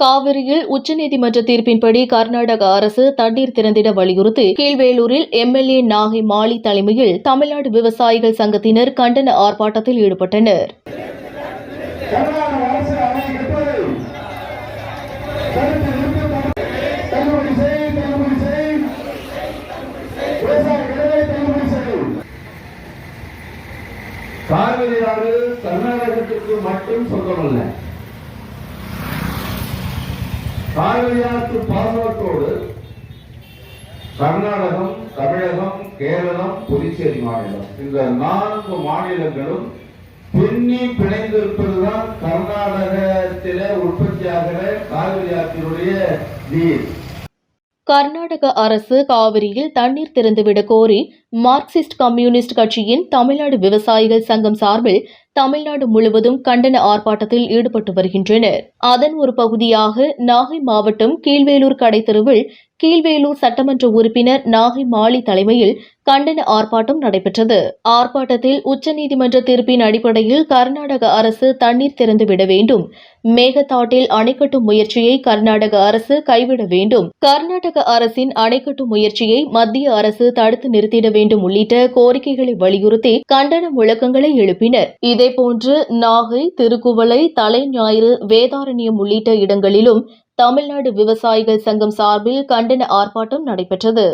காவிரியில் உச்சநீதிமன்ற தீர்ப்பின்படி கர்நாடக அரசு தண்ணீர் திறந்திட வலியுறுத்தி கீழ்வேலூரில் எம்எல்ஏ நாகை மாலி தலைமையில் தமிழ்நாடு விவசாயிகள் சங்கத்தினர் கண்டன ஆர்ப்பாட்டத்தில் ஈடுபட்டனர். காவிரி ஆறு கர்நாடகத்திற்கு மட்டும் சொந்தமல்ல. காவிரியாற்று பாசனத்தோடு கர்நாடகம் தமிழகம் கேரளம் புதுச்சேரி மாநிலம். இந்த நான்கு மாநிலங்களும் பின்னி பிணைந்திருப்பதுதான் கர்நாடகத்தில உற்பத்தியாகிற காவிரி ஆற்றினுடைய நீர். கர்நாடக அரசு காவிரியில் தண்ணீர் திறந்துவிட கோரி மார்க்சிஸ்ட் கம்யூனிஸ்ட் கட்சியின் தமிழ்நாடு விவசாயிகள் சங்கம் சார்பில் தமிழ்நாடு முழுவதும் கண்டன ஆர்ப்பாட்டத்தில் ஈடுபட்டு வருகின்றனர். அதன் ஒரு பகுதியாக நாகை மாவட்டம் கீழ்வேலூர் கடைத்தெருவில் கீழ்வேலூர் சட்டமன்ற உறுப்பினர் நாகை மாலி தலைமையில் கண்டன ஆர்ப்பாட்டம் நடைபெற்றது. ஆர்ப்பாட்டத்தில் உச்சநீதிமன்ற தீர்ப்பின் அடிப்படையில் கர்நாடக அரசு தண்ணீர் திறந்துவிட வேண்டும். மேகதாட்டில் அணைக்கட்டும் முயற்சியை கர்நாடக அரசு கைவிட வேண்டும். கர்நாடக அரசின் அணைக்கட்டும் முயற்சியை மத்திய அரசு தடுத்து நிறுத்திட வேண்டும் உள்ளிட்ட கோரிக்கைகளை வலியுறுத்தி கண்டன முழக்கங்களை எழுப்பினர். இதேபோன்று நாகை திருக்குவளை தலைஞாயிறு வேதாரண்யம் உள்ளிட்ட இடங்களிலும் தமிழ்நாடு விவசாயிகள் சங்கம் சார்பில் கண்டன ஆர்ப்பாட்டம் நடைபெற்றது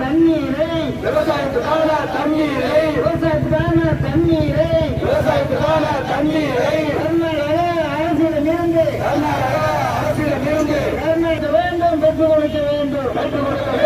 தண்ணீரை விவசாயத்துக்கான தண்ணீரை விவசாயத்துக்கான தண்ணீரை விவசாயத்துக்கான தண்ணீரை கர்நாடக கர்நாடக வேண்டும் பெற்றுக் கொடுக்க வேண்டும் பெற்றுக் கொடுக்க வேண்டும்.